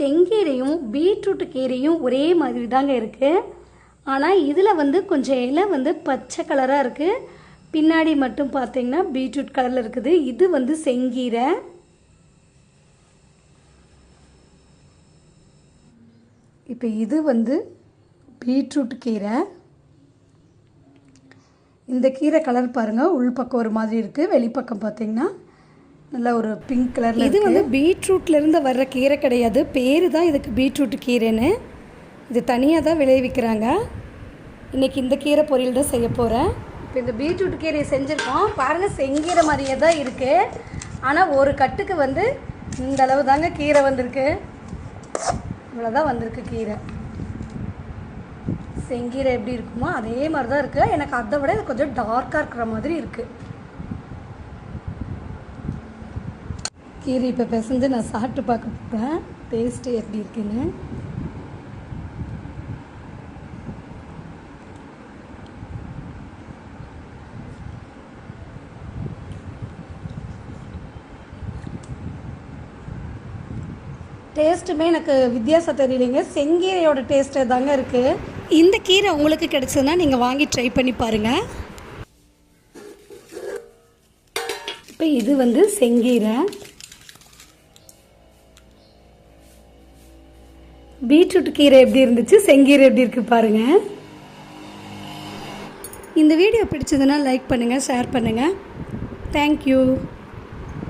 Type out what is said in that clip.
செங்கீரையும் beetroot கீரையும் ஒரே மாதிரி தாங்க இருக்குது ஆனால் இதில் வந்து கொஞ்சம் இலை வந்து பச்சை கலராக இருக்குது பின்னாடி மட்டும் பார்த்தீங்கன்னா பீட்ரூட் கலரில் இருக்குது. இது வந்து செங்கீரை. இப்போ இது வந்து பீட்ரூட் கீரை. இந்த கீரை கலர் பாருங்கள் உள்பக்கம் ஒரு மாதிரி இருக்குது வெளிப்பக்கம் பார்த்தீங்கன்னா நல்ல ஒரு பிங்க் கலரில் இது வந்து பீட்ரூட்லேருந்து வர்ற கீரை கிடையாது. பேர் தான் இதுக்கு பீட்ரூட் கீரைன்னு. இது தனியாக தான் விளைவிக்கிறாங்க. இன்றைக்கி இந்த கீரை பொரியல் தான் செய்ய போகிறேன் இப்போ இந்த பீட்ரூட் கீரையை செஞ்சுருக்கோம். பாருங்கள் செங்கீரை மாதிரியே தான் இருக்குது ஆனால் ஒரு கட்டுக்கு வந்து இந்த அளவு தாங்க கீரை வந்திருக்கு. இவ்வளோதான் வந்திருக்கு கீரை. செங்கீரை எப்படி இருக்குமோ அதே மாதிரி தான் இருக்குது எனக்கு அதை விட இது கொஞ்சம் டார்க்காக இருக்கிற மாதிரி இருக்குது கீரை இப்போ பிசைஞ்சு நான் சாப்பிட்டு பார்க்க போகிறேன் டேஸ்ட்டு எப்படி இருக்குன்னு. டேஸ்ட்டுமே எனக்கு வித்தியாசம் தெரியலைங்க. செங்கீரையோட டேஸ்ட்டு தாங்க இருக்குது இந்த கீரை உங்களுக்கு கிடைச்சதுன்னா நீங்கள் வாங்கி ட்ரை பண்ணி பாருங்கள் இப்போ இது வந்து செங்கீரை. பீட்ரூட் கீரை எப்படி இருந்துச்சு? செங்கீரை எப்படி இருக்குது பாருங்கள் இந்த வீடியோ பிடிச்சதுன்னா லைக் பண்ணுங்கள் ஷேர் பண்ணுங்கள் தேங்க்யூ